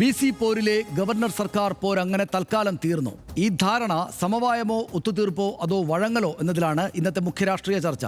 B C പോരിലെ governor സർക്കാർ പോരങ്ങനെ തൽക്കാലം തീർന്നു. ഈ ധാരണ സമവായമോ ഒത്തുതീർപ്പോ അതോ വഴങ്ങലോ എന്നതിലാണ് ഇന്നത്തെ മുഖ്യ രാഷ്ട്രീയ ചർച്ച.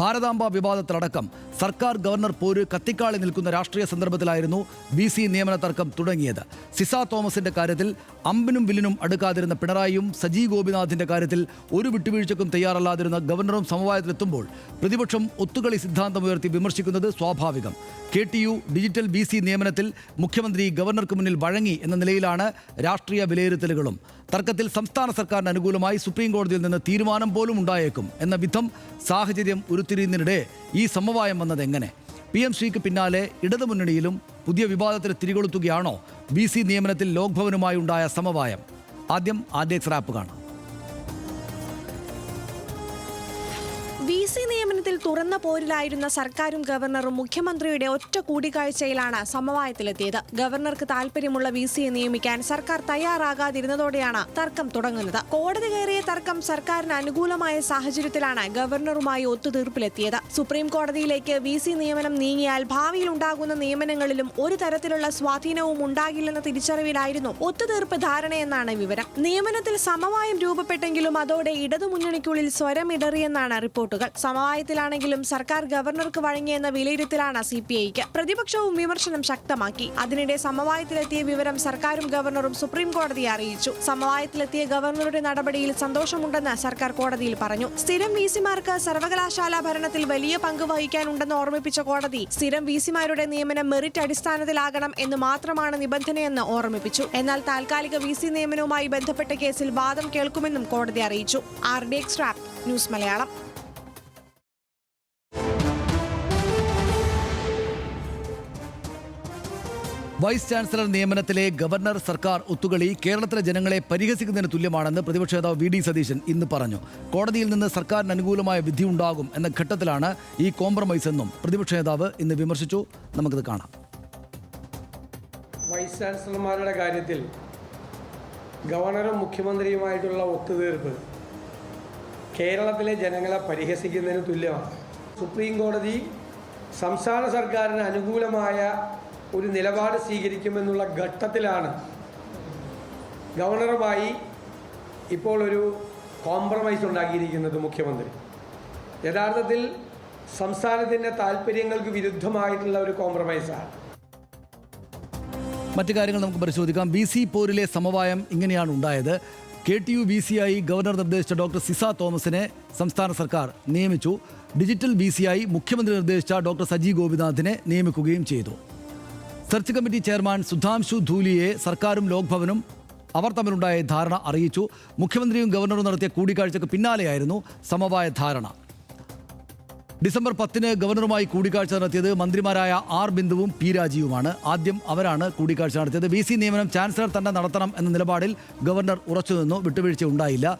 ഭാരതാംബ വിവാദത്തിലടക്കം സർക്കാർ ഗവർണർ പോര് കത്തിക്കാളി നിൽക്കുന്ന രാഷ്ട്രീയ സന്ദർഭത്തിലായിരുന്നു ബി സി നിയമന തർക്കം തുടങ്ങിയത്. സിസ തോമസിന്റെ കാര്യത്തിൽ അമ്പിനും വില്ലിനും അടുക്കാതിരുന്ന പിണറായിയും സജി ഗോപിനാഥിന്റെ കാര്യത്തിൽ ഒരു വിട്ടുവീഴ്ചക്കും തയ്യാറല്ലാതിരുന്ന ഗവർണറും സമവായത്തിലെത്തുമ്പോൾ പ്രതിപക്ഷം ഒത്തുകളി സിദ്ധാന്തമുയർത്തി വിമർശിക്കുന്നത് സ്വാഭാവികം. K T U digital B C നിയമനത്തിൽ മുഖ്യമന്ത്രി ഗവർണർക്ക് മുന്നിൽ വഴങ്ങി എന്ന നിലയിലാണ് രാഷ്ട്രീയ വിലയിരുത്തലുകളും. തർക്കത്തിൽ സംസ്ഥാന സർക്കാരിന് അനുകൂലമായി സുപ്രീം കോടതിയിൽ നിന്ന് തീരുമാനം പോലും ഉണ്ടായേക്കും എന്ന വിധം സാഹചര്യം ഉരുത്തിരിയുന്നതിനിടെ ഈ സമവായം വന്നത് എങ്ങനെ? പി എം ശ്രീക്ക് പിന്നാലെ ഇടതുമുന്നണിയിലും പുതിയ വിവാദത്തിന് തിരികൊളുത്തുകയാണോ? ബി സി നിയമനത്തിൽ ലോക്ഭവനുമായി ഉണ്ടായ സമവായം. ആദ്യം ആദ്യ റാപ്പ് കാണാം. നിയമനത്തിൽ തുറന്ന പോരിലായിരുന്ന സർക്കാരും ഗവർണറും മുഖ്യമന്ത്രിയുടെ ഒറ്റ കൂടിക്കാഴ്ചയിലാണ് സമവായത്തിലെത്തിയത്. ഗവർണർക്ക് താൽപര്യമുള്ള വി സിയെ നിയമിക്കാൻ സർക്കാർ തയ്യാറാകാതിരുന്നതോടെയാണ് തർക്കം തുടങ്ങുന്നത്. കോടതി കയറിയ തർക്കം സർക്കാരിന് അനുകൂലമായ സാഹചര്യത്തിലാണ് ഗവർണറുമായി ഒത്തുതീർപ്പിലെത്തിയത്. സുപ്രീം കോടതിയിലേക്ക് വി സി നിയമനം നീങ്ങിയാൽ ഭാവിയിൽ ഉണ്ടാകുന്ന നിയമനങ്ങളിലും ഒരു തരത്തിലുള്ള സ്വാധീനവും ഉണ്ടാകില്ലെന്ന തിരിച്ചറിവിലായിരുന്നു ഒത്തുതീർപ്പ് ധാരണയെന്നാണ് വിവരം. നിയമനത്തിൽ സമവായം രൂപപ്പെട്ടെങ്കിലും അതോടെ ഇടതുമുന്നണിക്കുള്ളിൽ സ്വരമിടറിയെന്നാണ് റിപ്പോർട്ടുകൾ. സമവായത്തിലാണെങ്കിലും സർക്കാർ ഗവർണർക്ക് വഴങ്ങിയെന്ന വിലയിരുത്തലാണ് സി പി ഐക്ക് പ്രതിപക്ഷവും വിമർശനം ശക്തമാക്കി. അതിനിടെ സമവായത്തിലെത്തിയ വിവരം സർക്കാരും ഗവർണറും സുപ്രീം കോടതിയെ അറിയിച്ചു. സമവായത്തിലെത്തിയ ഗവർണറുടെ നടപടിയിൽ സന്തോഷമുണ്ടെന്ന് സർക്കാർ കോടതിയിൽ പറഞ്ഞു. സ്ഥിരം വിസിമാർക്ക് സർവകലാശാല ഭരണത്തിൽ വലിയ പങ്ക് വഹിക്കാനുണ്ടെന്ന് ഓർമ്മിപ്പിച്ച കോടതി സ്ഥിരം വിസിമാരുടെ നിയമനം മെറിറ്റ് അടിസ്ഥാനത്തിലാകണം എന്ന് മാത്രമാണ് നിബന്ധനയെന്ന് ഓർമ്മിപ്പിച്ചു. എന്നാൽ താൽക്കാലിക വി സി നിയമനവുമായി ബന്ധപ്പെട്ട കേസിൽ വാദം കേൾക്കുമെന്നും കോടതി അറിയിച്ചു. R D X news Malayalam. Vice chancellor നിയമനത്തിലെ governor സർക്കാർ ഒത്തുകളി കേരളത്തിലെ ജനങ്ങളെ പരിഹസിക്കുന്നതിന് തുല്യമാണെന്ന് പ്രതിപക്ഷ നേതാവ് വി ഡി സതീശൻ ഇന്ന് പറഞ്ഞു. കോടതിയിൽ നിന്ന് സർക്കാരിന് അനുകൂലമായ വിധി ഉണ്ടാകും എന്ന ഘട്ടത്തിലാണ് ഈ കോംപ്രമൈസ് എന്നും പ്രതിപക്ഷ നേതാവ് ഇന്ന് വിമർശിച്ചു. നമുക്കിത് കാണാം. വൈസ് ചാൻസലർമാരുടെ കാര്യത്തിൽ ഗവർണറും മുഖ്യമന്ത്രിയുമായിട്ടുള്ള ഒത്തുതീർപ്പ് കേരളത്തിലെ ജനങ്ങളെ പരിഹസിക്കുന്നതിന് തുല്യമാണ്. സുപ്രീം കോടതി സംസ്ഥാന സർക്കാരിന് അനുകൂലമായ ഒരു നിലപാട് സ്വീകരിക്കുമെന്നുള്ള ഘട്ടത്തിലാണ് ഗവർണറുമായി ഇപ്പോൾ ഒരു കോംപ്രമൈസ് ഉണ്ടാക്കിയിരിക്കുന്നത് മുഖ്യമന്ത്രി. യഥാർത്ഥത്തിൽ സംസ്ഥാനത്തിന്റെ താല്പര്യങ്ങൾക്ക് വിരുദ്ധമായിട്ടുള്ള ഒരു കോംപ്രമൈസാണ് മറ്റു കാര്യങ്ങൾ നമുക്ക് പരിശോധിക്കാം. ബി സി പോരിലെ സമവായം ഇങ്ങനെയാണ് ഉണ്ടായത്. K T U B C ആയി ഗവർണർ നിർദ്ദേശിച്ച ഡോക്ടർ സിസ തോമസിനെ സംസ്ഥാന സർക്കാർ നിയമിച്ചു. ഡിജിറ്റൽ ബി സി ആയി മുഖ്യമന്ത്രി നിർദ്ദേശിച്ച ഡോക്ടർ സജി ഗോപിനാഥിനെ നിയമിക്കുകയും ചെയ്തു. സെർച്ച് കമ്മിറ്റി ചെയർമാൻ സുധാംശു ധൂലിയെ സർക്കാരും ലോക്ഭവനും അവർ തമ്മിലുണ്ടായ ധാരണ അറിയിച്ചു. മുഖ്യമന്ത്രിയും ഗവർണറും നടത്തിയ കൂടിക്കാഴ്ചയ്ക്ക് പിന്നാലെയായിരുന്നു സമവായ ധാരണ. ഡിസംബർ പത്തിന് ഗവർണറുമായി കൂടിക്കാഴ്ച നടത്തിയത് മന്ത്രിമാരായ ആർ ബിന്ദുവും പി രാജീവുമാണ്. ആദ്യം അവരാണ് കൂടിക്കാഴ്ച നടത്തിയത്. വി സി നിയമനം ചാൻസലർ തന്നെ നടത്തണം എന്ന നിലപാടിൽ ഗവർണർ ഉറച്ചുനിന്നു വിട്ടുവീഴ്ച ഉണ്ടായില്ല.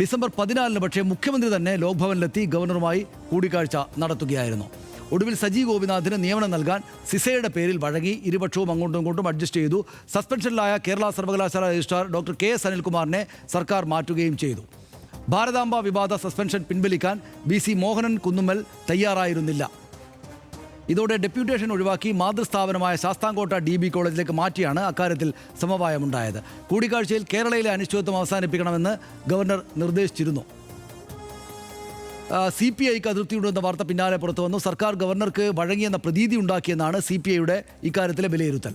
ഡിസംബർ പതിനാലിന് പക്ഷേ മുഖ്യമന്ത്രി തന്നെ ലോക്ഭവനിലെത്തി ഗവർണറുമായി കൂടിക്കാഴ്ച നടത്തുകയായിരുന്നു. ഒടുവിൽ സജി ഗോപിനാഥിന് നിയമനം നൽകാൻ സിസയുടെ പേരിൽ വഴങ്ങി ഇരുപക്ഷവും അങ്ങോട്ടും ഇങ്ങോട്ടും അഡ്ജസ്റ്റ് ചെയ്തു. സസ്പെൻഷനിലായ കേരള സർവകലാശാല രജിസ്ട്രാർ ഡോക്ടർ കെ. എസ്. അനിൽകുമാറിനെ സർക്കാർ മാറ്റുകയും ചെയ്തു. ഭാരതാംബ വിവാദ സസ്പെൻഷൻ പിൻവലിക്കാൻ ബി സി. മോഹനൻ കുന്നുമ്മൽ തയ്യാറായിരുന്നില്ല. ഇതോടെ ഡെപ്യൂട്ടേഷൻ ഒഴിവാക്കി മാതൃസ്ഥാപനമായ ശാസ്താംകോട്ട ഡി. ബി. കോളേജിലേക്ക് മാറ്റിയാണ് അക്കാര്യത്തിൽ സമവായമുണ്ടായത്. കൂടിക്കാഴ്ചയിൽ കേരളയിലെ അനിശ്ചിതത്വം അവസാനിപ്പിക്കണമെന്ന് ഗവർണർ നിർദ്ദേശിച്ചിരുന്നു. സി പി ഐക്ക് അതൃപ്തിയുണ്ടെന്ന വാർത്ത പിന്നാലെ പുറത്തു വന്നു. സർക്കാർ ഗവർണർക്ക് വഴങ്ങിയെന്ന പ്രതീതി ഉണ്ടാക്കിയെന്നാണ് സി പി ഐയുടെ ഇക്കാര്യത്തിലെ വിലയിരുത്തൽ.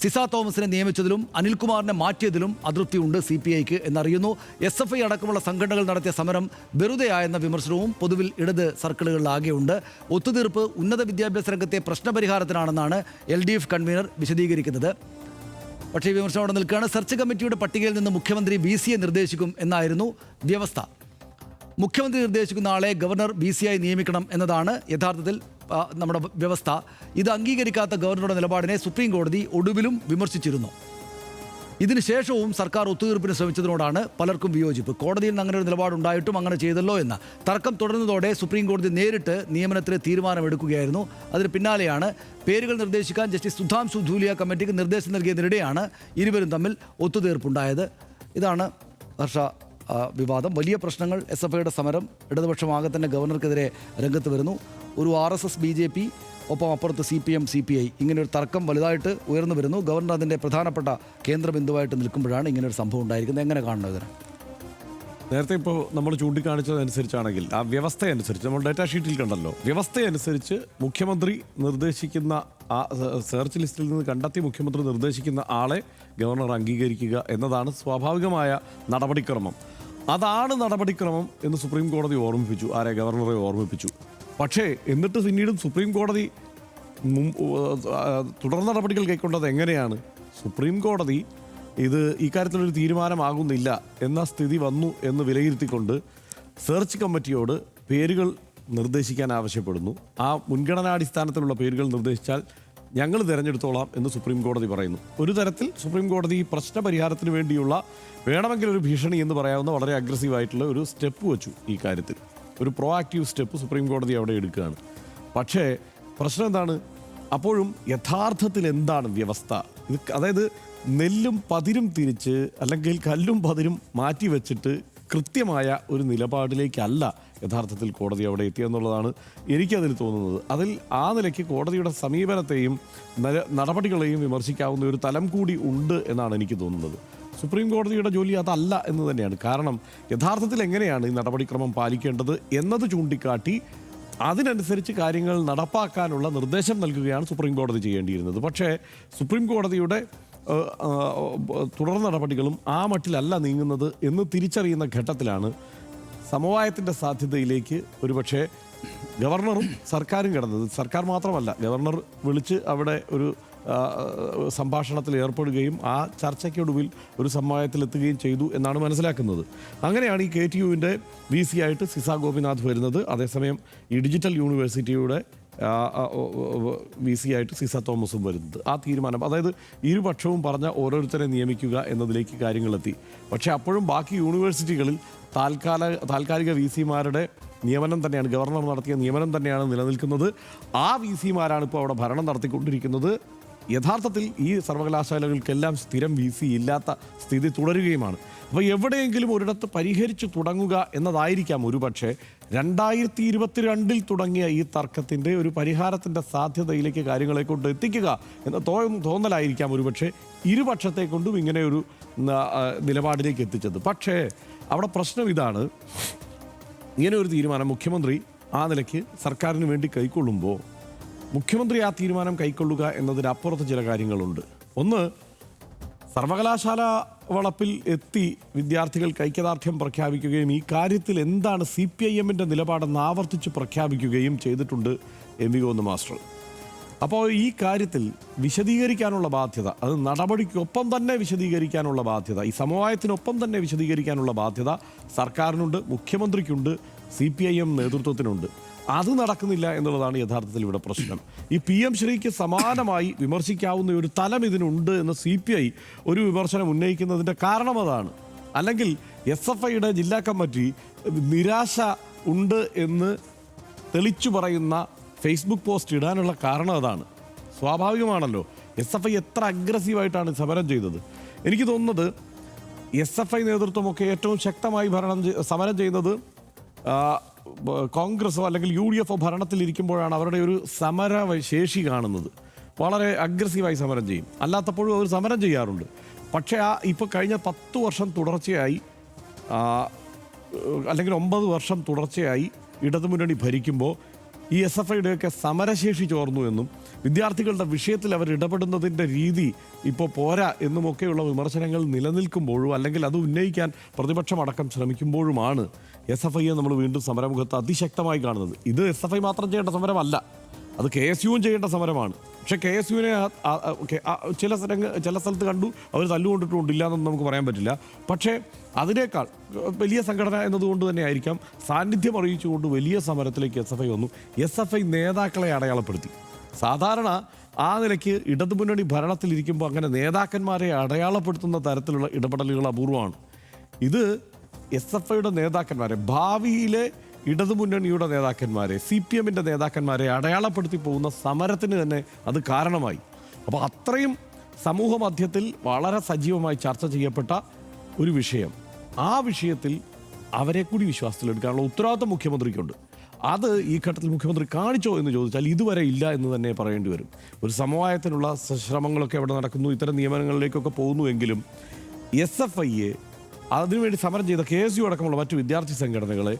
സിസ തോമസിനെ നിയമിച്ചതിലും അനിൽകുമാറിനെ മാറ്റിയതിലും അതൃപ്തിയുണ്ട് സി പി ഐക്ക് എന്നറിയുന്നു. എസ് എഫ് ഐ അടക്കമുള്ള സംഘടനകൾ നടത്തിയ സമരം വെറുതെയായെന്ന വിമർശനവും പൊതുവിൽ ഇടത് സർക്കിളുകളിലാകെയുണ്ട്. ഒത്തുതീർപ്പ് ഉന്നത വിദ്യാഭ്യാസ രംഗത്തെ പ്രശ്നപരിഹാരത്തിനാണെന്നാണ് എൽ ഡി എഫ് കൺവീനർ വിശദീകരിക്കുന്നത്. പക്ഷേ വിമർശനം അവിടെ നിൽക്കുകയാണ്. സെർച്ച് കമ്മിറ്റിയുടെ പട്ടികയിൽ നിന്ന് മുഖ്യമന്ത്രി ബി സിയെ നിർദ്ദേശിക്കും എന്നായിരുന്നു വ്യവസ്ഥ. മുഖ്യമന്ത്രി നിർദ്ദേശിക്കുന്ന ആളെ ഗവർണർ ബി സി ആയി നിയമിക്കണം എന്നതാണ് യഥാർത്ഥത്തിൽ നമ്മുടെ വ്യവസ്ഥ. ഇത് അംഗീകരിക്കാത്ത ഗവർണറുടെ നിലപാടിനെ സുപ്രീം കോടതി ഒടുവിലും വിമർശിച്ചിരുന്നു. ഇതിനുശേഷവും സർക്കാർ ഒത്തുതീർപ്പിന് ശ്രമിച്ചതിനോടാണ് പലർക്കും വിയോജിപ്പ്. കോടതിയിൽ നിന്ന് അങ്ങനെ ഒരു നിലപാടുണ്ടായിട്ടും അങ്ങനെ ചെയ്തല്ലോ എന്ന്. തർക്കം തുടർന്നതോടെ സുപ്രീം കോടതി നേരിട്ട് നിയമനത്തിന് തീരുമാനമെടുക്കുകയായിരുന്നു. അതിന് പിന്നാലെയാണ് പേരുകൾ നിർദ്ദേശിക്കാൻ ജസ്റ്റിസ് സുധാംശു ധൂലിയ കമ്മിറ്റിക്ക് നിർദ്ദേശം നൽകിയതിനിടെയാണ് ഇരുവരും തമ്മിൽ ഒത്തുതീർപ്പുണ്ടായത്. ഇതാണ് ഹർഷ വിവാദം. വലിയ പ്രശ്നങ്ങൾ എസ് എഫ് ഐയുടെ സമരം ഇടതുപക്ഷമാകെ തന്നെ ഗവർണർക്കെതിരെ രംഗത്ത് വരുന്നു. ഒരു R S S B J P ഒപ്പം അപ്പുറത്ത് C P M C P I. ഇങ്ങനെ ഒരു തർക്കം വലുതായിട്ട് ഉയർന്നു വരുന്നു. ഗവർണർ അതിന്റെ പ്രധാനപ്പെട്ട കേന്ദ്ര ബിന്ദുവായിട്ട് നിൽക്കുമ്പോഴാണ് ഇങ്ങനെ ഒരു സംഭവം ഉണ്ടായിരിക്കുന്നത്. എങ്ങനെ കാണണം ഇതിനെ? നേരത്തെ ഇപ്പോൾ നമ്മൾ ചൂണ്ടിക്കാണിച്ചതനുസരിച്ചാണെങ്കിൽ ആ വ്യവസ്ഥയനുസരിച്ച് നമ്മൾ ഡാറ്റാ ഷീറ്റിൽ കണ്ടല്ലോ വ്യവസ്ഥയനുസരിച്ച് മുഖ്യമന്ത്രി നിർദ്ദേശിക്കുന്ന ആ സെർച്ച് ലിസ്റ്റിൽ നിന്ന് കണ്ടെത്തി മുഖ്യമന്ത്രി നിർദ്ദേശിക്കുന്ന ആളെ ഗവർണർ അംഗീകരിക്കുക എന്നതാണ് സ്വാഭാവികമായ നടപടിക്രമം. അതാണ് നടപടിക്രമം എന്ന് സുപ്രീം കോടതി ഓർമ്മിപ്പിച്ചു ആരെ ഗവർണറെ ഓർമ്മിപ്പിച്ചു. പക്ഷേ എന്നിട്ട് പിന്നീടും സുപ്രീം കോടതി തുടർ നടപടികൾ കൈക്കൊണ്ടത് എങ്ങനെയാണ്? സുപ്രീം കോടതി ഇത് ഇക്കാര്യത്തിലൊരു തീരുമാനമാകുന്നില്ല എന്ന സ്ഥിതി വന്നു എന്ന് വിലയിരുത്തിക്കൊണ്ട് സെർച്ച് കമ്മിറ്റിയോട് പേരുകൾ നിർദ്ദേശിക്കാൻ ആവശ്യപ്പെടുന്നു. ആ മുൻഗണനാടിസ്ഥാനത്തിലുള്ള പേരുകൾ നിർദ്ദേശിച്ചാൽ ഞങ്ങൾ തിരഞ്ഞെടുത്തോളാം എന്ന് സുപ്രീം കോടതി പറയുന്നു. ഒരു തരത്തിൽ സുപ്രീം കോടതി ഈ പ്രശ്ന പരിഹാരത്തിന് വേണ്ടിയുള്ള വേണമെങ്കിൽ ഒരു ഭീഷണി എന്ന് പറയാവുന്ന വളരെ അഗ്രസീവായിട്ടുള്ള ഒരു സ്റ്റെപ്പ് വെച്ചു ഈ കാര്യത്തിൽ. ഒരു പ്രോ ആക്റ്റീവ് സ്റ്റെപ്പ് സുപ്രീം കോടതി അവിടെ എടുക്കുകയാണ്. പക്ഷേ പ്രശ്നം എന്താണ്? അപ്പോഴും യഥാർത്ഥത്തിൽ എന്താണ് വ്യവസ്ഥ? ഇത് അതായത് നെല്ലും പതിരും തിരിച്ച് അല്ലെങ്കിൽ കല്ലും പതിരും മാറ്റി വെച്ചിട്ട് കൃത്യമായ ഒരു നിലപാടിലേക്കല്ല യഥാർത്ഥത്തിൽ കോടതി അവിടെ എത്തിയെന്നുള്ളതാണ് എനിക്കതിൽ തോന്നുന്നത്. അതിൽ ആ നിലയ്ക്ക് കോടതിയുടെ സമീപനത്തെയും നടപടികളെയും വിമർശിക്കാവുന്ന ഒരു തലം കൂടി ഉണ്ട് എന്നാണ് എനിക്ക് തോന്നുന്നത്. സുപ്രീം കോടതിയുടെ ജോലി അതല്ല എന്ന് തന്നെയാണ്. കാരണം യഥാർത്ഥത്തിൽ എങ്ങനെയാണ് ഈ നടപടിക്രമം പാലിക്കേണ്ടത് എന്നത് ചൂണ്ടിക്കാട്ടി അതിനനുസരിച്ച് കാര്യങ്ങൾ നടപ്പാക്കാനുള്ള നിർദ്ദേശം നൽകുകയാണ് സുപ്രീം കോടതി ചെയ്യേണ്ടിയിരുന്നത്. പക്ഷേ സുപ്രീം കോടതിയുടെ തുടർ നടപടികളും ആ മട്ടിലല്ല നീങ്ങുന്നത് എന്ന് തിരിച്ചറിയുന്ന ഘട്ടത്തിലാണ് സമവായത്തിന്റെ സാധ്യതയിലേക്ക് ഒരുപക്ഷെ ഗവർണറും സർക്കാരും കിടന്നത്. സർക്കാർ മാത്രമല്ല ഗവർണർ വിളിച്ച് അവിടെ ഒരു സംഭാഷണത്തിൽ ഏർപ്പെടുകയും ആ ചർച്ചയ്ക്കൊടുവിൽ ഒരു സമവായത്തിലെത്തുകയും ചെയ്തു എന്നാണ് മനസ്സിലാക്കുന്നത്. അങ്ങനെയാണ് ഈ കെ ടി യുവിന്റെ വി സി ആയിട്ട് സിസ ഗോപിനാഥ് വരുന്നത്. അതേസമയം ഈ ഡിജിറ്റൽ യൂണിവേഴ്സിറ്റിയുടെ വി സി ആയിട്ട് സിസ തോമസും വരുന്നത്. ആ തീരുമാനം അതായത് ഇരുപക്ഷവും പറഞ്ഞ ഓരോരുത്തരെ നിയമിക്കുക എന്നതിലേക്ക് കാര്യങ്ങളെത്തി. പക്ഷേ അപ്പോഴും ബാക്കി യൂണിവേഴ്സിറ്റികളിൽ താൽക്കാല താൽക്കാലിക വി സിമാരുടെ നിയമനം തന്നെയാണ് ഗവർണർ നടത്തിയ നിയമനം തന്നെയാണ് നിലനിൽക്കുന്നത്. ആ വി സിമാരാണ് ഇപ്പോൾ അവിടെ ഭരണം നടത്തിക്കൊണ്ടിരിക്കുന്നത്. യഥാർത്ഥത്തിൽ ഈ സർവകലാശാലകൾക്കെല്ലാം സ്ഥിരം വി സി ഇല്ലാത്ത സ്ഥിതി തുടരുകയുമാണ്. അപ്പോൾ എവിടെയെങ്കിലും ഒരിടത്ത് പരിഹരിച്ചു തുടങ്ങുക എന്നതായിരിക്കാം ഒരുപക്ഷെ രണ്ടായിരത്തി ഇരുപത്തിരണ്ടിൽ തുടങ്ങിയ ഈ തർക്കത്തിന്റെ ഒരു പരിഹാരത്തിന്റെ സാധ്യതയിലേക്ക് കാര്യങ്ങളെ കൊണ്ട് എത്തിക്കുക എന്ന തോ തോന്നലായിരിക്കാം ഒരുപക്ഷെ ഇരുപക്ഷത്തെ കൊണ്ടും ഇങ്ങനെ ഒരു നിലപാടിലേക്ക് എത്തിച്ചത്. പക്ഷേ അവിടെ പ്രശ്നം ഇതാണ്. ഇങ്ങനെ ഒരു തീരുമാനം മുഖ്യമന്ത്രി ആ നിലയ്ക്ക് സർക്കാരിന് വേണ്ടി കൈക്കൊള്ളുമ്പോൾ മുഖ്യമന്ത്രി ആ തീരുമാനം കൈക്കൊള്ളുക എന്നതിനപ്പുറത്ത് ചില കാര്യങ്ങളുണ്ട്. ഒന്ന് സർവകലാശാല വളപ്പിൽ എത്തി വിദ്യാർത്ഥികൾക്ക് ഐക്യദാർഢ്യം പ്രഖ്യാപിക്കുകയും ഈ കാര്യത്തിൽ എന്താണ് സി പി ഐ എമ്മിന്റെ നിലപാടെന്ന് ആവർത്തിച്ച് പ്രഖ്യാപിക്കുകയും ചെയ്തിട്ടുണ്ട് എം വി ഗോവിന്ദ മാസ്റ്റർ. അപ്പോൾ ഈ കാര്യത്തിൽ വിശദീകരിക്കാനുള്ള ബാധ്യത അത് നടപടിക്കൊപ്പം തന്നെ വിശദീകരിക്കാനുള്ള ബാധ്യത ഈ സമവായത്തിനൊപ്പം തന്നെ വിശദീകരിക്കാനുള്ള ബാധ്യത സർക്കാരിനുണ്ട് മുഖ്യമന്ത്രിക്കുണ്ട് സി പി ഐ എം നേതൃത്വത്തിനുണ്ട്. അത് നടക്കുന്നില്ല എന്നുള്ളതാണ് യഥാർത്ഥത്തിൽ ഇവിടെ പ്രശ്നം. ഈ പി എം ശ്രീക്ക് സമാനമായി വിമർശിക്കാവുന്ന ഒരു തലം ഇതിനുണ്ട് എന്ന് സി പി ഐ ഒരു വിമർശനം ഉന്നയിക്കുന്നതിന്റെ കാരണം അതാണ്. അല്ലെങ്കിൽ എസ് എഫ് ഐയുടെ ജില്ലാ കമ്മിറ്റി നിരാശ ഉണ്ട് എന്ന് തെളിച്ചു പറയുന്ന ഫേസ്ബുക്ക് പോസ്റ്റ് ഇടാനുള്ള കാരണം അതാണ്. സ്വാഭാവികമാണല്ലോ. എസ് എഫ് ഐ എത്ര അഗ്രസീവായിട്ടാണ് സമരം ചെയ്തത്. എനിക്ക് തോന്നുന്നത് എസ് എഫ് ഐ നേതൃത്വമൊക്കെ ഏറ്റവും ശക്തമായി ഭരണം സമരം ചെയ്യുന്നത് കോൺഗ്രസോ അല്ലെങ്കിൽ യു ഡി എഫോ ഭരണത്തിലിരിക്കുമ്പോഴാണ് അവരുടെ ഒരു സമര ശേഷി കാണുന്നത്. വളരെ അഗ്രസീവായി സമരം ചെയ്യും. അല്ലാത്തപ്പോഴും അവർ സമരം ചെയ്യാറുണ്ട്. പക്ഷേ ആ ഇപ്പോൾ കഴിഞ്ഞ പത്ത് വർഷം തുടർച്ചയായി അല്ലെങ്കിൽ ഒമ്പത് വർഷം തുടർച്ചയായി ഇടതുമുന്നണി ഭരിക്കുമ്പോൾ ഈ എസ് എഫ് ഐയുടെയൊക്കെ സമരശേഷി ചോർന്നു എന്നും വിദ്യാർത്ഥികളുടെ വിഷയത്തിൽ അവർ ഇടപെടുന്നതിന്റെ രീതി ഇപ്പോൾ പോരാ എന്നുമൊക്കെയുള്ള വിമർശനങ്ങൾ നിലനിൽക്കുമ്പോഴും അല്ലെങ്കിൽ അത് ഉന്നയിക്കാൻ പ്രതിപക്ഷമടക്കം ശ്രമിക്കുമ്പോഴുമാണ് എസ് എഫ് ഐയെ നമ്മൾ വീണ്ടും സമരമുഖത്ത് അതിശക്തമായി കാണുന്നത്. ഇത് എസ് എഫ് ഐ മാത്രം ചെയ്യേണ്ട സമരമല്ല. അത് കെ എസ് യുവും ചെയ്യേണ്ട സമരമാണ്. പക്ഷെ കെ എസ് യുവിനെ ചില സ്ഥലങ്ങൾ ചില സ്ഥലത്ത് കണ്ടു. അവർ തല്ലുകൊണ്ടിട്ടുണ്ട് ഇല്ലാന്നൊന്നും നമുക്ക് പറയാൻ പറ്റില്ല. പക്ഷേ അതിനേക്കാൾ വലിയ സംഘടന എന്നതുകൊണ്ട് തന്നെ ആയിരിക്കാം സാന്നിധ്യം അറിയിച്ചുകൊണ്ട് വലിയ സമരത്തിലേക്ക് എസ് എഫ് ഐ വന്നു. എസ് എഫ് ഐ നേതാക്കളെ അടയാളപ്പെടുത്തി. സാധാരണ ആ നിലയ്ക്ക് ഇടതുമുന്നണി ഭരണത്തിലിരിക്കുമ്പോൾ അങ്ങനെ നേതാക്കന്മാരെ അടയാളപ്പെടുത്തുന്ന തരത്തിലുള്ള ഇടപെടലുകൾ അപൂർവമാണ്. ഇത് എസ് എഫ് ഐയുടെ നേതാക്കന്മാരെ ഭാവിയിലെ ഇടതുമുന്നണിയുടെ നേതാക്കന്മാരെ സി പി എമ്മിന്റെ നേതാക്കന്മാരെ അടയാളപ്പെടുത്തി പോകുന്ന സമരത്തിന് തന്നെ അത് കാരണമായി. അപ്പോൾ അത്രയും സമൂഹ മധ്യത്തിൽ വളരെ സജീവമായി ചർച്ച ചെയ്യപ്പെട്ട ഒരു വിഷയം. ആ വിഷയത്തിൽ അവരെ കൂടി വിശ്വാസത്തിലെടുക്കാനുള്ള ഉത്തരവാദിത്വം മുഖ്യമന്ത്രിക്കുണ്ട്. അത് ഈ ഘട്ടത്തിൽ മുഖ്യമന്ത്രി കാണിച്ചോ എന്ന് ചോദിച്ചാൽ ഇതുവരെ ഇല്ല എന്ന് തന്നെ പറയേണ്ടി വരും. ഒരു സമവായത്തിനുള്ള ശ്രമങ്ങളൊക്കെ അവിടെ നടക്കുന്നു ഇത്തരം നിയമനങ്ങളിലേക്കൊക്കെ പോകുന്നുവെങ്കിലും എസ് എഫ് ഐയെ അതിനുവേണ്ടി സമരം ചെയ്ത കെ എസ് യു അടക്കമുള്ള മറ്റു വിദ്യാർത്ഥി സംഘടനകളെ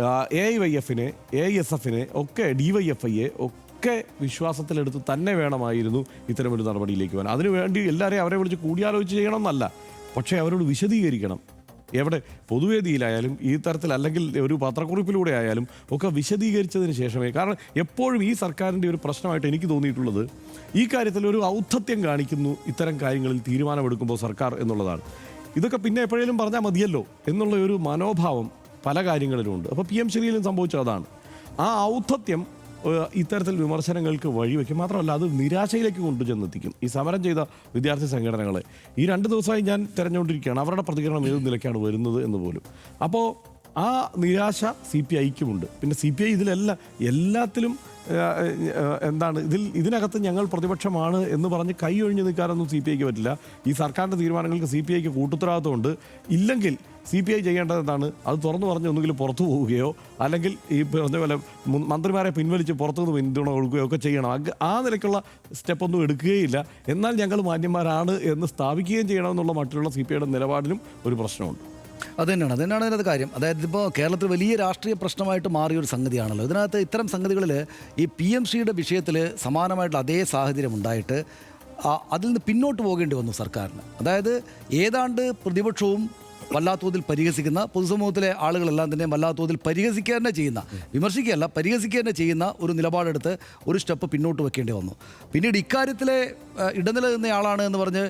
എ വൈ എഫിനെ എ എസ് എഫിനെ ഒക്കെ ഡി വൈ എഫ് ഐയെ ഒക്കെ വിശ്വാസത്തിലെടുത്ത് തന്നെ വേണമായിരുന്നു ഇത്തരമൊരു നടപടിയിലേക്ക് പോകാൻ അതിനുവേണ്ടി എല്ലാവരെയും അവരെ വിളിച്ച് കൂടിയാലോചിച്ച് ചെയ്യണമെന്നല്ല. പക്ഷേ അവരോട് വിശദീകരിക്കണം. എവിടെ പൊതുവേദിയിലായാലും ഈ തരത്തിൽ അല്ലെങ്കിൽ ഒരു പത്രക്കുറിപ്പിലൂടെ ആയാലും ഒക്കെ വിശദീകരിച്ചതിന് ശേഷമേ. കാരണം എപ്പോഴും ഈ സർക്കാരിന്റെ ഒരു പ്രശ്നമായിട്ട് എനിക്ക് തോന്നിയിട്ടുള്ളത് ഈ കാര്യത്തിൽ ഒരു ഔദ്ധത്യം കാണിക്കുന്നു ഇത്തരം കാര്യങ്ങളിൽ തീരുമാനമെടുക്കുമ്പോൾ സർക്കാർ എന്നുള്ളതാണ്. ഇതൊക്കെ പിന്നെ എപ്പോഴേലും പറഞ്ഞാൽ മതിയല്ലോ എന്നുള്ള ഒരു മനോഭാവം പല കാര്യങ്ങളിലുമുണ്ട്. അപ്പോൾ പി എം ശ്രീയിലും സംഭവിച്ചത് അതാണ്. ആ ഔദ്ധത്യം ഇത്തരത്തിൽ വിമർശനങ്ങൾക്ക് വഴിവെക്കും മാത്രമല്ല അത് നിരാശയിലേക്ക് കൊണ്ടുചെന്നെത്തിക്കും. ഈ സമരം ചെയ്ത വിദ്യാർത്ഥി സംഘടനകളെ. ഈ രണ്ട് ദിവസമായി ഞാൻ തിരഞ്ഞുകൊണ്ടിരിക്കുകയാണ്. അവരുടെ പ്രതികരണം ഏത് നിലയ്ക്കാണ് വരുന്നത് എന്ന് പോലും. അപ്പോൾ ആ നിരാശ സി പി ഐക്കുമുണ്ട്. പിന്നെ സി പി ഐ ഇതിലെല്ലാം എല്ലാത്തിലും എന്താണ് ഇതിൽ ഇതിനകത്ത് ഞങ്ങൾ പ്രതിപക്ഷമാണ് എന്ന് പറഞ്ഞ് കൈ ഒഴിഞ്ഞു നിൽക്കാനൊന്നും സി പി ഐക്ക് പറ്റില്ല. ഈ സർക്കാരിന്റെ തീരുമാനങ്ങൾക്ക് സി പി ഐക്ക് കൂട്ടുത്തരവാദിത്തമുണ്ട് ഇല്ലെങ്കിൽ സി പി ഐ ചെയ്യേണ്ടത് എന്താണ്? അത് തുറന്നു പറഞ്ഞ് ഒന്നുകിൽ പുറത്തു പോവുകയോ അല്ലെങ്കിൽ ഈ പറഞ്ഞ പോലെ മന്ത്രിമാരെ പിൻവലിച്ച് പുറത്തുനിന്ന് പിന്തുണ കൊടുക്കുകയോ ഒക്കെ ചെയ്യണം. ആ നിലയ്ക്കുള്ള സ്റ്റെപ്പൊന്നും എടുക്കുകയില്ല. എന്നാൽ ഞങ്ങൾ മാന്യന്മാരാണ് എന്ന് സ്ഥാപിക്കുകയും ചെയ്യണമെന്നുള്ള മറ്റുള്ള സി പി ഐയുടെ നിലപാടിലും ഒരു പ്രശ്നമുണ്ട്. അത് തന്നെയാണ് അത് അതിനകത്ത് കാര്യം. അതായത് ഇപ്പോൾ കേരളത്തിൽ വലിയ രാഷ്ട്രീയ പ്രശ്നമായിട്ട് മാറിയ ഒരു സംഗതിയാണല്ലോ. ഇതിനകത്ത് ഇത്തരം സംഗതികളിൽ ഈ പി എം സിയുടെ വിഷയത്തിൽ സമാനമായിട്ടുള്ള അതേ സാഹചര്യം ഉണ്ടായിട്ട് അതിൽ നിന്ന് പിന്നോട്ട് പോകേണ്ടി വന്നു സർക്കാരിന്. അതായത് ഏതാണ്ട് പ്രതിപക്ഷവും വല്ലാത്തോതിൽ പരിഹസിക്കുന്ന പൊതുസമൂഹത്തിലെ ആളുകളെല്ലാം തന്നെ വല്ലാത്തോതിൽ പരിഹസിക്കുക തന്നെ ചെയ്യുന്ന വിമർശിക്കുകയല്ല പരിഹസിക്കുക തന്നെ ചെയ്യുന്ന ഒരു നിലപാടെടുത്ത് ഒരു സ്റ്റെപ്പ് പിന്നോട്ട് വെക്കേണ്ടി വന്നു. പിന്നീട് ഇക്കാര്യത്തിലെ ഇടനിലകുന്ന ഇടനില നിന്നയാളാണ് എന്ന് പറഞ്ഞ്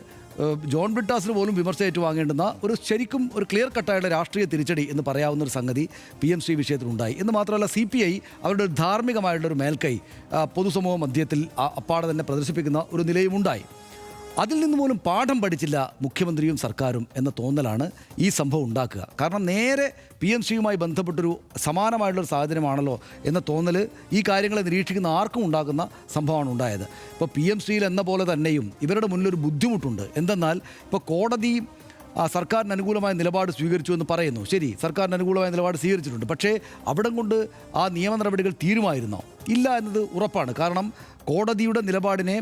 ജോൺ ബ്രിട്ടാസിന് പോലും വിമർശ ഏറ്റുവാങ്ങേണ്ടുന്ന ഒരു ശരിക്കും ഒരു ക്ലിയർ കട്ടായുള്ള രാഷ്ട്രീയ തിരിച്ചടി എന്ന് പറയാവുന്ന ഒരു സംഗതി പി എം ശ്രീ വിഷയത്തിലുണ്ടായി. എന്ന് മാത്രമല്ല സി പി ഐ അവരുടെ ഒരു ധാർമ്മികമായിട്ടുള്ള ഒരു മേൽക്കൈ പൊതുസമൂഹ മധ്യത്തിൽ അപ്പാടെ തന്നെ പ്രദർശിപ്പിക്കുന്ന ഒരു നിലയും ഉണ്ടായി അതിൽ നിന്ന് പോലും പാഠം പഠിച്ചില്ല മുഖ്യമന്ത്രിയും സർക്കാരും എന്ന തോന്നലാണ് ഈ സംഭവം ഉണ്ടാക്കുക. കാരണം നേരെ പി എം സിയുമായി ബന്ധപ്പെട്ടൊരു സമാനമായിട്ടുള്ളൊരു സാഹചര്യമാണല്ലോ എന്ന തോന്നൽ ഈ കാര്യങ്ങളെ നിരീക്ഷിക്കുന്ന ആർക്കും ഉണ്ടാക്കുന്ന സംഭവമാണ് ഉണ്ടായത്. ഇപ്പോൾ പി എം സിയിൽ എന്ന പോലെ തന്നെയും ഇവരുടെ മുന്നിലൊരു ബുദ്ധിമുട്ടുണ്ട്. എന്തെന്നാൽ ഇപ്പോൾ കോടതി ആ, സർക്കാരിന് അനുകൂലമായ നിലപാട് സ്വീകരിച്ചു എന്ന് പറയുന്നു. ശരി സർക്കാരിന് അനുകൂലമായ നിലപാട് സ്വീകരിച്ചിട്ടുണ്ട്. പക്ഷേ അവിടം കൊണ്ട് ആ നിയമ നടപടികൾ തീരുമായിരുന്നോ? ഇല്ല എന്നത് ഉറപ്പാണ്. കാരണം കോടതിയുടെ നിലപാടിനെ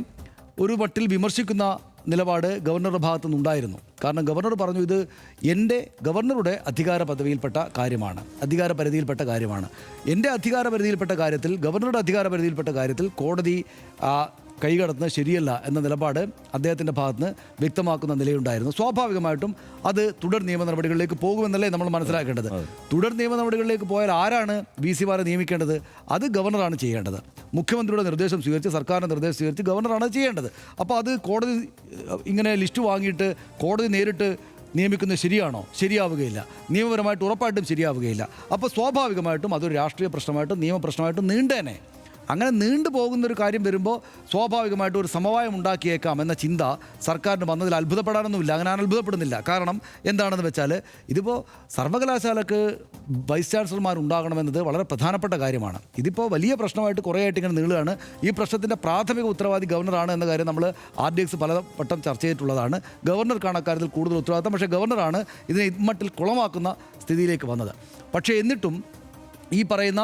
ഒരു വട്ടിൽ വിമർശിക്കുന്ന നിലപാട് ഗവർണറുടെ ഭാഗത്തു നിന്നുണ്ടായിരുന്നു കാരണം ഗവർണർ പറഞ്ഞു ഇത് എന്റെ ഗവർണറുടെ അധികാര പദവിയിൽപ്പെട്ട കാര്യമാണ് അധികാര പരിധിയിൽപ്പെട്ട കാര്യമാണ്. എന്റെ അധികാര പരിധിയിൽപ്പെട്ട കാര്യത്തിൽ ഗവർണറുടെ അധികാര പരിധിയിൽപ്പെട്ട കാര്യത്തിൽ കോടതി കൈകടത്തുന്നത് ശരിയല്ല എന്ന നിലപാട് അദ്ദേഹത്തിന്റെ ഭാഗത്ത് നിന്ന് വ്യക്തമാക്കുന്ന നിലയുണ്ടായിരുന്നു. സ്വാഭാവികമായിട്ടും അത് തുടർ നിയമ നടപടികളിലേക്ക് പോകുമെന്നല്ലേ നമ്മൾ മനസ്സിലാക്കേണ്ടത്. തുടർ നിയമ നടപടികളിലേക്ക് പോയാൽ ആരാണ് വി സിമാരെ നിയമിക്കേണ്ടത്? അത് ഗവർണറാണ് ചെയ്യേണ്ടത്. മുഖ്യമന്ത്രിയുടെ നിർദ്ദേശം സ്വീകരിച്ച് സർക്കാരിന്റെ നിർദ്ദേശം സ്വീകരിച്ച് ഗവർണറാണ് ചെയ്യേണ്ടത്. അപ്പോൾ അത് കോടതി ഇങ്ങനെ ലിസ്റ്റ് വാങ്ങിയിട്ട് കോടതി നേരിട്ട് നിയമിക്കുന്നത് ശരിയാണോ? ശരിയാവുകയില്ല. നിയമപരമായിട്ട് ഉറപ്പായിട്ടും ശരിയാവുകയില്ല. അപ്പോൾ സ്വാഭാവികമായിട്ടും അതൊരു രാഷ്ട്രീയ പ്രശ്നമായിട്ടും നിയമപ്രശ്നമായിട്ടും നീണ്ടേനെ. അങ്ങനെ നീണ്ടു പോകുന്നൊരു കാര്യം വരുമ്പോൾ സ്വാഭാവികമായിട്ടും ഒരു സമവായം ഉണ്ടാക്കിയേക്കാം എന്ന ചിന്ത സർക്കാരിന് വന്നതിൽ അത്ഭുതപ്പെടാനൊന്നുമില്ല. അങ്ങനെ ഞാൻ അത്ഭുതപ്പെടുന്നില്ല. കാരണം എന്താണെന്ന് വെച്ചാൽ ഇതിപ്പോൾ സർവകലാശാലക്ക് വൈസ് ചാൻസലർമാർ ഉണ്ടാകണമെന്നത് വളരെ പ്രധാനപ്പെട്ട കാര്യമാണ്. ഇതിപ്പോൾ വലിയ പ്രശ്നമായിട്ട് കുറേയായിട്ട് ഇങ്ങനെ നീളുകയാണ്. ഈ പ്രശ്നത്തിന്റെ പ്രാഥമിക ഉത്തരവാദി ഗവർണറാണ് എന്ന കാര്യം നമ്മൾ ആർ ഡി എക്സ് പലവട്ടം ചർച്ച ചെയ്തിട്ടുള്ളതാണ്. ഗവർണർക്കാണ് അക്കാര്യത്തിൽ കൂടുതൽ ഉത്തരവാദിത്തം. പക്ഷേ ഗവർണറാണ് ഇതിനെ ഇമ്മട്ടിൽ കുളമാക്കുന്ന സ്ഥിതിയിലേക്ക് വന്നത്. പക്ഷേ എന്നിട്ടും ഈ പറയുന്ന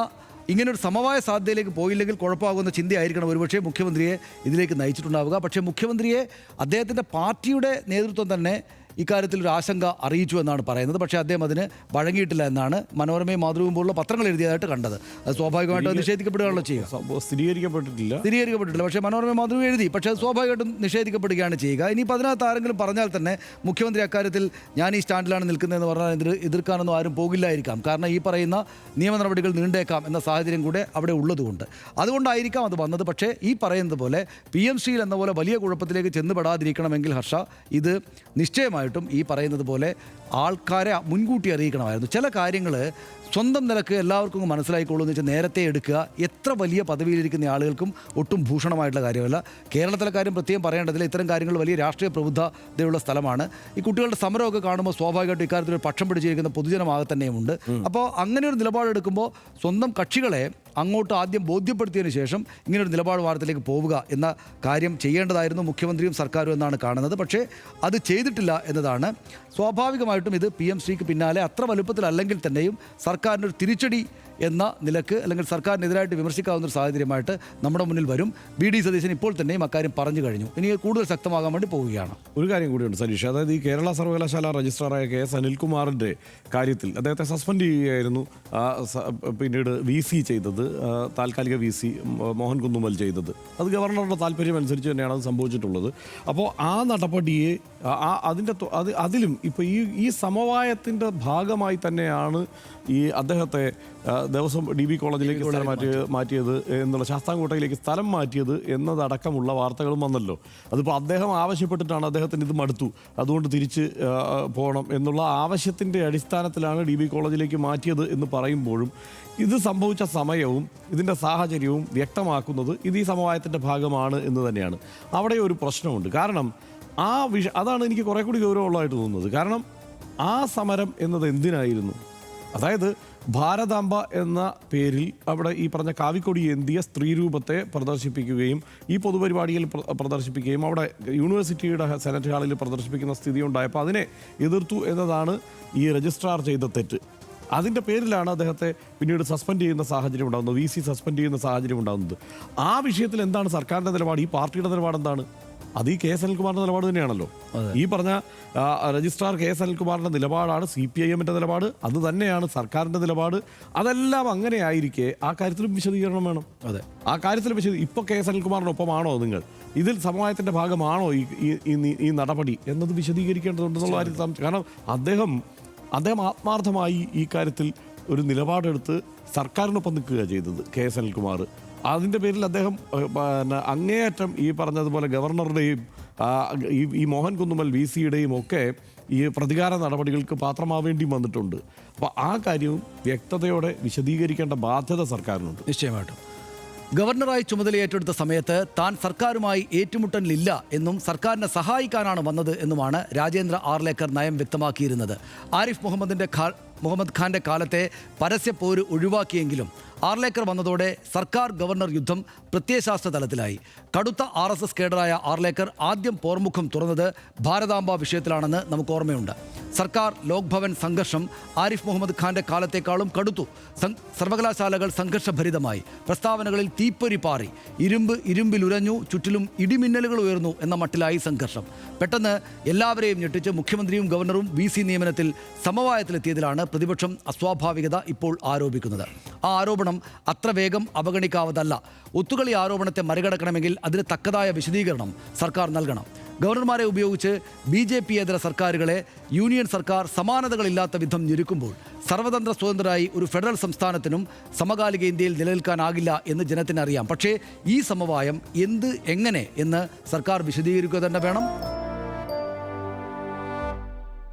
ഇങ്ങനെ ഒരു സമവായ സാധ്യതയിലേക്ക് പോയില്ലെങ്കിൽ കുഴപ്പമാകുന്ന ചിന്തയായിരിക്കണം ഒരുപക്ഷേ മുഖ്യമന്ത്രിയെ ഇതിലേക്ക് നയിച്ചിട്ടുണ്ടാവുക. പക്ഷേ മുഖ്യമന്ത്രിയെ അദ്ദേഹത്തിന്റെ പാർട്ടിയുടെ നേതൃത്വം തന്നെ ഇക്കാര്യത്തിൽ ഒരു ആശങ്ക അറിയിച്ചു എന്നാണ് പറയുന്നത്. പക്ഷേ അദ്ദേഹം അതിന് വഴങ്ങിയിട്ടില്ല എന്നാണ് മനോരമയും മാതൃവും പോലുള്ള പത്രങ്ങൾ എഴുതിയതായിട്ട് കണ്ടത്. അത് സ്വാഭാവികമായിട്ടും അത് നിഷേധിക്കപ്പെടുകയാണല്ലോ ചെയ്യുക. സ്ഥിരീകരിക്കപ്പെട്ടിട്ടില്ല. സ്ഥിരീകരിക്കപ്പെട്ടിട്ടില്ല. പക്ഷേ മനോരമ മാതൃക എഴുതി. പക്ഷേ അത് സ്വാഭാവികമായിട്ടും നിഷേധിക്കപ്പെടുകയാണ് ചെയ്യുക. ഇനി അതിനകത്ത് ആരെങ്കിലും പറഞ്ഞാൽ തന്നെ മുഖ്യമന്ത്രി അക്കാര്യത്തിൽ ഞാൻ ഈ സ്റ്റാൻഡിലാണ് നിൽക്കുന്നതെന്ന് പറഞ്ഞാൽ എതിർ എതിർക്കാനൊന്നും ആരും പോകില്ലായിരിക്കാം. കാരണം ഈ പറയുന്ന നിയമ നടപടികൾ നീണ്ടേക്കാം എന്ന സാഹചര്യം കൂടെ അവിടെ ഉള്ളതുകൊണ്ട്. അതുകൊണ്ടായിരിക്കാം അത് വന്നത്. പക്ഷേ ഈ പറയുന്നത് പോലെ പി എം സിയിൽ എന്ന പോലെ വലിയ കുഴപ്പത്തിലേക്ക് ചെന്നുപെടാതിരിക്കണമെങ്കിൽ ഹർഷ ഇത് നിശ്ചയമായിട്ടും ഈ പറയുന്നത് പോലെ ആൾക്കാരെ മുൻകൂട്ടി അറിയിക്കണമായിരുന്നു. ചില കാര്യങ്ങൾ സ്വന്തം നിലയ്ക്ക് എല്ലാവർക്കും മനസ്സിലായിക്കോളൂ എന്ന് വെച്ചാൽ നേരത്തെ എടുക്കുക. എത്ര വലിയ പദവിയിലിരിക്കുന്ന ആളുകൾക്കും ഒട്ടും ഭൂഷണമായിട്ടുള്ള കാര്യമല്ല. കേരളത്തിലെ കാര്യം പ്രത്യേകം പറയേണ്ടതില്ല. ഇത്തരം കാര്യങ്ങൾ വലിയ രാഷ്ട്രീയ പ്രബുദ്ധതയുള്ള സ്ഥലമാണ്. ഈ കുട്ടികളുടെ സമരമൊക്കെ കാണുമ്പോൾ സ്വാഭാവികമായിട്ടും ഇക്കാര്യത്തിൽ ഒരു പക്ഷം പിടിച്ചിരിക്കുന്ന പൊതുജനമാകെ തന്നെയുമുണ്ട് അപ്പോൾ അങ്ങനെ ഒരു നിലപാടെടുക്കുമ്പോൾ സ്വന്തം കക്ഷികളെ അങ്ങോട്ട് ആദ്യം ബോധ്യപ്പെടുത്തിയതിനു ശേഷം ഇങ്ങനൊരു നിലപാട് വാർത്തയിലേക്ക് പോവുക എന്ന കാര്യം ചെയ്യേണ്ടതായിരുന്നു മുഖ്യമന്ത്രിയും സർക്കാരും എന്നാണ് കാണുന്നത്. പക്ഷേ അത് ചെയ്തിട്ടില്ല എന്നതാണ്. സ്വാഭാവികമായിട്ടും ഇത് പി എം പിന്നാലെ അത്ര വലുപ്പത്തിലല്ലെങ്കിൽ തന്നെയും സർക്കാരിന് ഒരു തിരിച്ചടി എന്ന നിലയ്ക്ക് അല്ലെങ്കിൽ സർക്കാരിനെതിരായിട്ട് വിമർശിക്കാവുന്ന ഒരു സാഹചര്യമായിട്ട് നമ്മുടെ മുന്നിൽ വരും. ബി ഡി സതീശൻ ഇപ്പോൾ തന്നെയും അക്കാര്യം പറഞ്ഞു കഴിഞ്ഞു. ഇനി കൂടുതൽ ശക്തമാകാൻ വേണ്ടി പോവുകയാണ്. ഒരു കാര്യം കൂടിയുണ്ട് സനീഷ് അതായത് ഈ കേരള സർവകലാശാല രജിസ്ട്രാറായ കെ എസ് അനിൽകുമാറിന്റെ കാര്യത്തിൽ അദ്ദേഹത്തെ സസ്പെൻഡ് ചെയ്യുകയായിരുന്നു. പിന്നീട് വി സി ചെയ്തത് താൽക്കാലിക വി സി മോഹൻ കുന്നുമൽ ചെയ്തത്. അത് ഗവർണറുടെ താല്പര്യം അനുസരിച്ച് തന്നെയാണ് അത് സംഭവിച്ചിട്ടുള്ളത്. അപ്പോൾ ആ നടപടിയെ അതിന്റെ അത് അതിലും ഇപ്പോൾ ഈ ഈ സമവായത്തിന്റെ ഭാഗമായി തന്നെയാണ് ഈ അദ്ദേഹത്തെ ദിവസം ഡി ബി കോളേജിലേക്ക് സ്ഥലം മാറ്റി മാറ്റിയത് എന്നുള്ള ശാസ്താംകോട്ടയിലേക്ക് സ്ഥലം മാറ്റിയത് എന്നതടക്കമുള്ള വാർത്തകളും വന്നല്ലോ. അതിപ്പോൾ അദ്ദേഹം ആവശ്യപ്പെട്ടിട്ടാണ് അദ്ദേഹത്തിന് ഇത് മടുത്തു. അതുകൊണ്ട് തിരിച്ച് പോകണം എന്നുള്ള ആവശ്യത്തിന്റെ അടിസ്ഥാനത്തിലാണ് ഡി ബി കോളേജിലേക്ക് മാറ്റിയത് എന്ന് പറയുമ്പോഴും ഇത് സംഭവിച്ച സമയവും ഇതിന്റെ സാഹചര്യവും വ്യക്തമാക്കുന്നത് ഇത് ഈ സമവായത്തിന്റെ ഭാഗമാണ് എന്ന് തന്നെയാണ്. അവിടെ ഒരു പ്രശ്നമുണ്ട്. കാരണം ആ വിഷ അതാണ് എനിക്ക് കുറെ കൂടി ഗൗരവമുള്ളതായിട്ട് തോന്നുന്നത്. കാരണം ആ സമരം എന്നത് എന്തിനായിരുന്നു? അതായത് ഭാരതാംബ എന്ന പേരിൽ അവിടെ ഈ പറഞ്ഞ കാവിക്കൊടി എന്തിയ സ്ത്രീരൂപത്തെ പ്രദർശിപ്പിക്കുകയും ഈ പൊതുപരിപാടിയിൽ പ്രദർശിപ്പിക്കുകയും അവിടെ യൂണിവേഴ്സിറ്റിയുടെ സെനറ്റ് ഹാളിൽ പ്രദർശിപ്പിക്കുന്ന സ്ഥിതി ഉണ്ടായപ്പോൾ അതിനെ എതിർത്തു എന്നതാണ് ഈ രജിസ്ട്രാർ ചെയ്ത തെറ്റ്. അതിന്റെ പേരിലാണ് അദ്ദേഹത്തെ പിന്നീട് സസ്പെൻഡ് ചെയ്യുന്ന സാഹചര്യം ഉണ്ടാകുന്നത്. വി സസ്പെൻഡ് ചെയ്യുന്ന സാഹചര്യം ഉണ്ടാകുന്നത്. ആ വിഷയത്തിൽ എന്താണ് സർക്കാരിന്റെ നിലപാട്? ഈ പാർട്ടിയുടെ നിലപാട് എന്താണ് അത് ഈ കെ എസ് അനിൽകുമാറിന്റെ നിലപാട് തന്നെയാണല്ലോ. ഈ പറഞ്ഞ രജിസ്ട്രാർ കെ എസ് അനിൽകുമാറിന്റെ നിലപാടാണ് സി പി ഐ എമ്മിന്റെ നിലപാട്. അത് തന്നെയാണ് സർക്കാരിന്റെ നിലപാട്. അതെല്ലാം അങ്ങനെ ആയിരിക്കെ ആ കാര്യത്തിലും വിശദീകരണം വേണം. അതെ. ആ കാര്യത്തിൽ വിശദ ഇപ്പൊ കെ എസ് അനിൽകുമാറിനൊപ്പമാണോ നിങ്ങൾ? ഇതിൽ സമവായത്തിന്റെ ഭാഗമാണോ ഈ ഈ- ഈ നടപടി എന്നത് വിശദീകരിക്കേണ്ടതുണ്ടെന്നുള്ള കാര്യത്തിൽ കാരണം അദ്ദേഹം അദ്ദേഹം ആത്മാർത്ഥമായി ഈ കാര്യത്തിൽ ഒരു നിലപാടെടുത്ത് സർക്കാരിനൊപ്പം നിൽക്കുക ചെയ്തത് കെ എസ് അനിൽകുമാർ. അതിന്റെ പേരിൽ അദ്ദേഹം പിന്നെ അങ്ങേയറ്റം ഈ പറഞ്ഞതുപോലെ ഗവർണറുടെയും ഈ ഈ മോഹൻ കുന്നുമൽ വി സിയുടെയും ഒക്കെ ഈ പ്രതികാര നടപടികൾക്ക് പാത്രമാവേണ്ടി വന്നിട്ടുണ്ട്. അപ്പോൾ ആ കാര്യവും വ്യക്തതയോടെ വിശദീകരിക്കേണ്ട ബാധ്യത സർക്കാരിനുണ്ട്. നിശ്ചയമായിട്ടും. ഗവർണറായി ചുമതലയേറ്റെടുത്ത സമയത്ത് താൻ സർക്കാരുമായി ഏറ്റുമുട്ടലില്ല എന്നും സർക്കാരിനെ സഹായിക്കാനാണ് വന്നത് എന്നുമാണ് രാജേന്ദ്ര ആർലേക്കർ നയം വ്യക്തമാക്കിയിരുന്നത്. ആരിഫ് മുഹമ്മദിന്റെ ഖാ മുഹമ്മദ് ഖാന്റെ കാലത്തെ പരസ്യപ്പോര് പോര് ഒഴിവാക്കിയെങ്കിലും ആർലേക്കർ വന്നതോടെ സർക്കാർ ഗവർണർ യുദ്ധം പ്രത്യയശാസ്ത്ര തലത്തിലായി. കടുത്ത ആർ എസ് എസ് കേഡറായ ആർലേക്കർ ആദ്യം പോർമുഖം തുറന്നത് ഭാരതാംബ വിഷയത്തിലാണെന്ന് നമുക്ക് ഓർമ്മയുണ്ട്. സർക്കാർ ലോക്ഭവൻ സംഘർഷം ആരിഫ് മുഹമ്മദ് ഖാന്റെ കാലത്തേക്കാളും കടുത്തു. സർവകലാശാലകൾ സംഘർഷഭരിതമായി. പ്രസ്താവനകളിൽ തീപ്പൊരി പാറി. ഇരുമ്പ് ഇരുമ്പിലുരഞ്ഞു ചുറ്റിലും ഇടിമിന്നലുകൾ ഉയർന്നു എന്ന മട്ടിലായി സംഘർഷം. പെട്ടെന്ന് എല്ലാവരെയും ഞെട്ടിച്ച് മുഖ്യമന്ത്രിയും ഗവർണറും വി നിയമനത്തിൽ സമവായത്തിലെത്തിയതിലാണ് പ്രതിപക്ഷം അസ്വാഭാവികത ഇപ്പോൾ ആരോപിക്കുന്നത്. ആ ആരോപണം അത്ര വേഗം അവഗണിക്കാവതല്ല. ഒത്തുകളി ആരോപണത്തെ മറികടക്കണമെങ്കിൽ അതിന് തക്കതായ വിശദീകരണം സർക്കാർ നൽകണം. ഗവർണർമാരെ ഉപയോഗിച്ച് ബി ജെ പി ഏതര സർക്കാരുകളെ യൂണിയൻ സർക്കാർ സമാനതകളില്ലാത്ത വിധം ഞെരുക്കുമ്പോൾ സർവതന്ത്ര സ്വതന്ത്രമായി ഒരു ഫെഡറൽ സംസ്ഥാനത്തിനും സമകാലിക ഇന്ത്യയിൽ നിലനിൽക്കാനാകില്ല എന്ന് ജനത്തിനറിയാം. പക്ഷേ ഈ സമവായം എന്ത് എങ്ങനെ എന്ന് സർക്കാർ വിശദീകരിക്കുക തന്നെ വേണം.